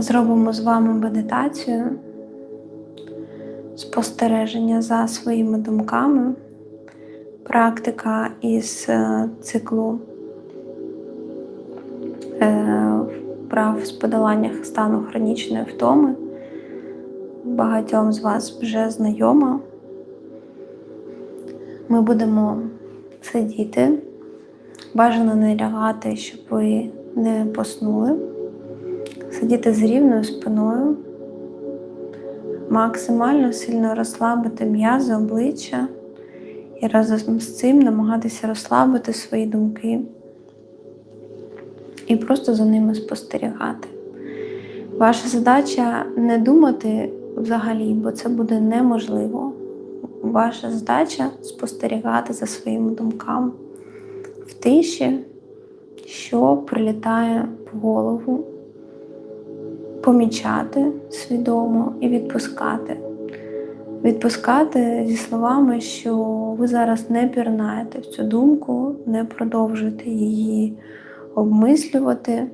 Зробимо з вами медитацію, спостереження за своїми думками, практика із е, циклу е, вправ з подолання стану хронічної втоми. Багатьом з вас вже знайома. Ми будемо сидіти, бажано не лягати, щоб ви не поснули. Сидіти з рівною спиною, максимально сильно розслабити м'язи обличчя і разом з цим намагатися розслабити свої думки і просто за ними спостерігати. Ваша задача не думати взагалі, бо це буде неможливо. Ваша задача спостерігати за своїми думками в тиші, що прилітає в голову помічати свідомо і відпускати. Відпускати зі словами, що ви зараз не пірнаєте в цю думку, не продовжуєте її обмислювати,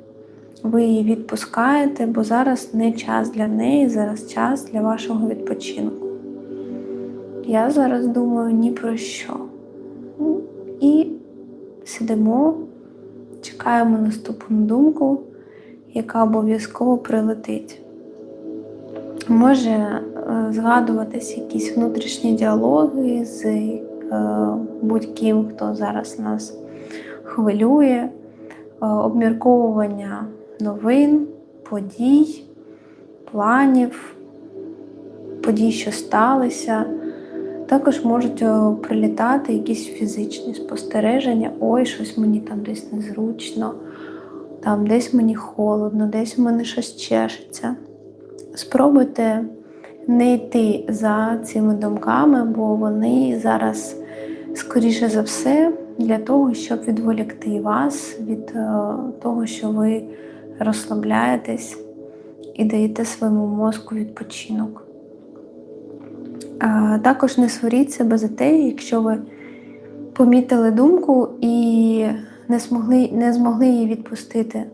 ви її відпускаєте, бо зараз не час для неї, зараз час для вашого відпочинку. Я зараз думаю ні про що. І сидимо, чекаємо наступну думку яка обов'язково прилетить. Може е, згадуватись якісь внутрішні діалоги з е, будь-ким, хто зараз нас хвилює, е, обмірковування новин, подій, планів, подій, що сталися. Також можуть прилітати якісь фізичні спостереження, ой, щось мені там десь незручно там десь мені холодно, десь в мене щось чешеться. Спробуйте не йти за цими думками, бо вони зараз, скоріше за все, для того, щоб відволікти вас від е, того, що ви розслабляєтесь і даєте своєму мозку відпочинок. Також не сваріть себе за те, якщо ви помітили думку і не змогли не змогли її відпустити,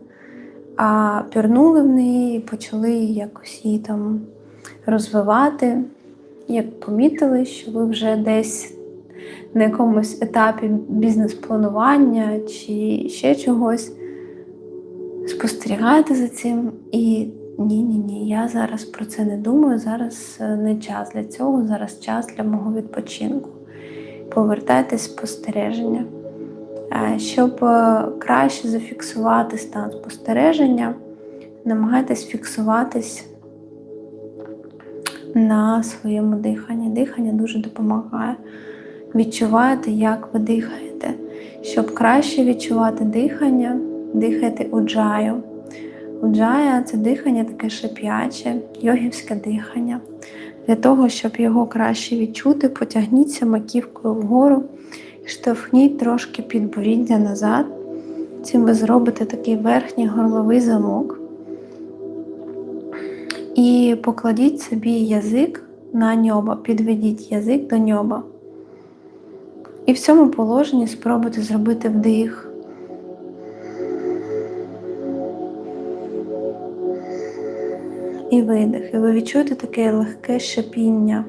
а пірнули в неї і почали якось її там розвивати. Як помітили, що ви вже десь на якомусь етапі бізнес-планування чи ще чогось, спостерігаєте за цим і ні-ні ні, я зараз про це не думаю, зараз е, не час для цього, зараз час для мого відпочинку. Повертайтесь спостереження. Е, щоб е, краще зафіксувати стан спостереження, намагайтесь фіксуватись на своєму диханні. Дихання дуже допомагає. Відчувати, як ви дихаєте. Щоб краще відчувати дихання, дихайте уджаю. Уджая це дихання таке шип'яче, йогівське дихання. Для того, щоб його краще відчути, потягніться маківкою вгору штовхніть трошки підборіддя назад. Цим ви зробите такий верхній горловий замок. І покладіть собі язик на ньоба, підведіть язик до ньоба. І в цьому положенні спробуйте зробити вдих. І видих. І ви відчуєте таке легке шипіння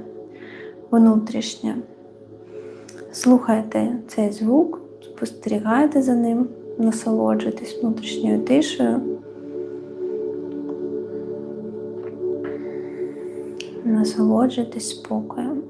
внутрішнє. Слухайте цей звук, спостерігайте за ним, насолоджуйтесь внутрішньою тишею. Насолоджуйтесь спокоєм.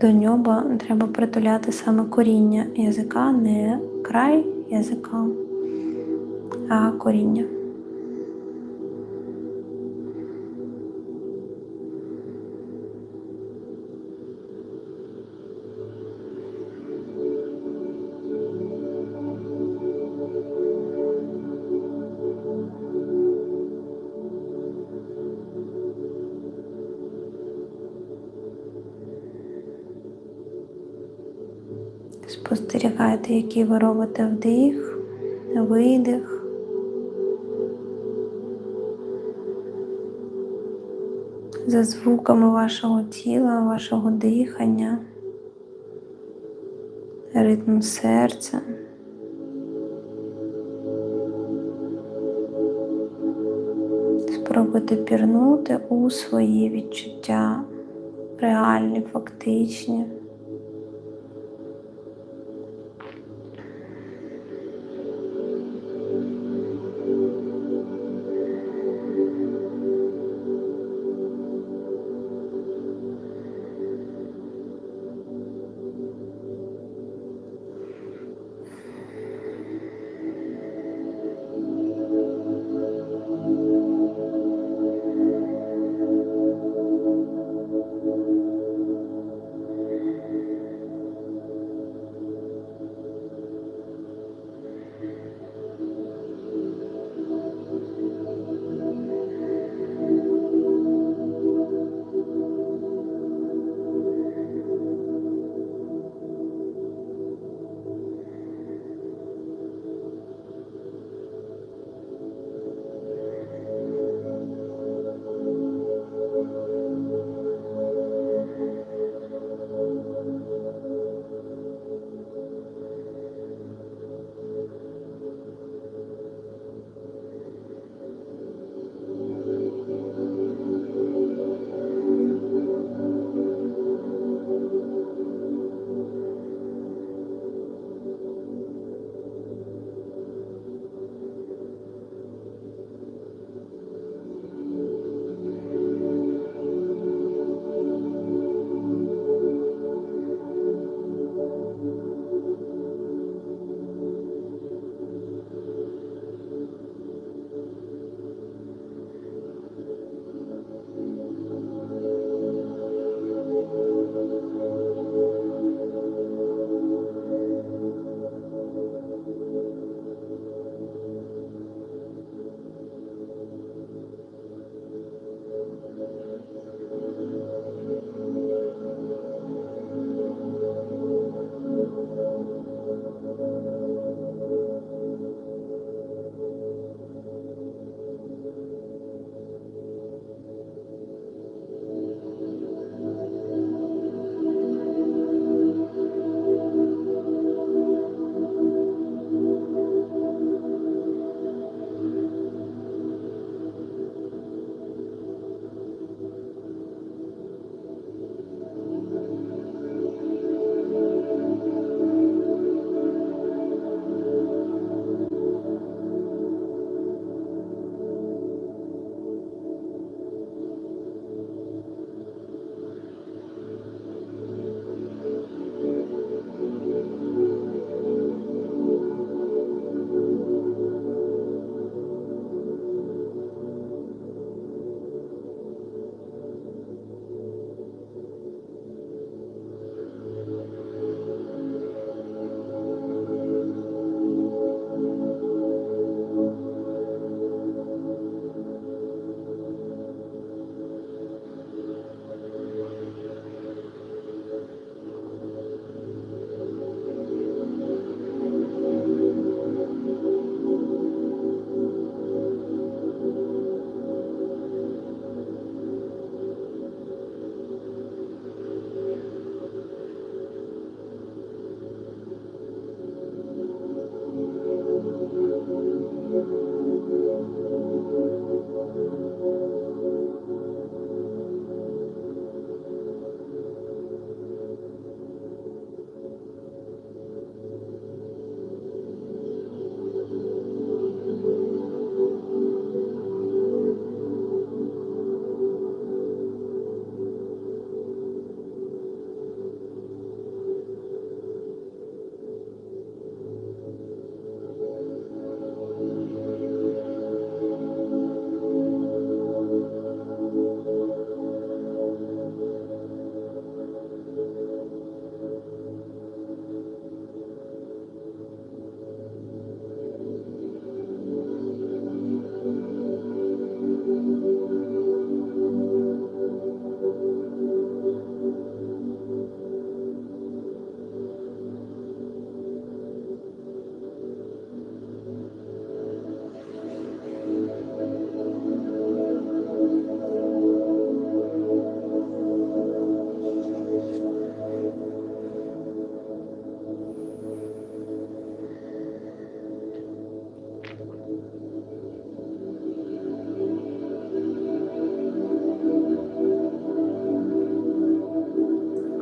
До нього треба притуляти саме коріння язика, не край язика, а коріння. Спостерігайте, який ви робите вдих, видих. За звуками вашого тіла, вашого дихання, ритм серця. Спробуйте пірнути у свої відчуття, реальні, фактичні.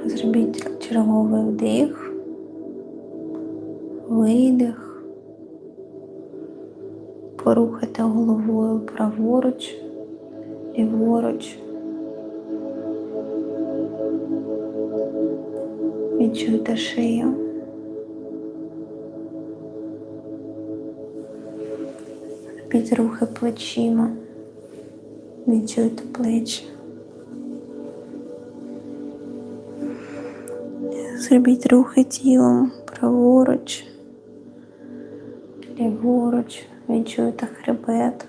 Зробіть черговий вдих, видих. Порухайте головою праворуч, ліворуч. Відчуйте шию. Робіть рухи плечима. Відчуйте плечі. Зробіть рухи тілом праворуч, ліворуч, відчуйте хребет,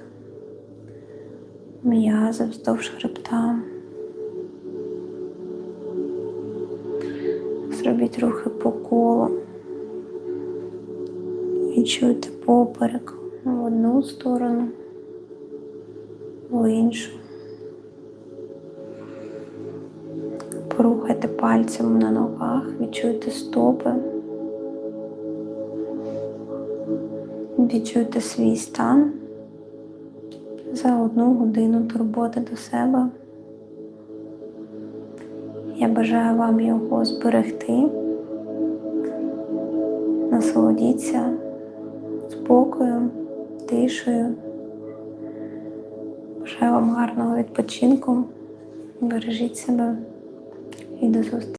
м'язи вздовж хребта. Зробіть рухи по колу. Відчуйте поперек в одну сторону, в іншу. Порухайте пальцем на ногах, відчуйте стопи. Відчуйте свій стан за одну годину турботи до себе. Я бажаю вам його зберегти. Насолодіться спокоєм, тишею. Бажаю вам гарного відпочинку. Бережіть себе ሂዱ ሶስት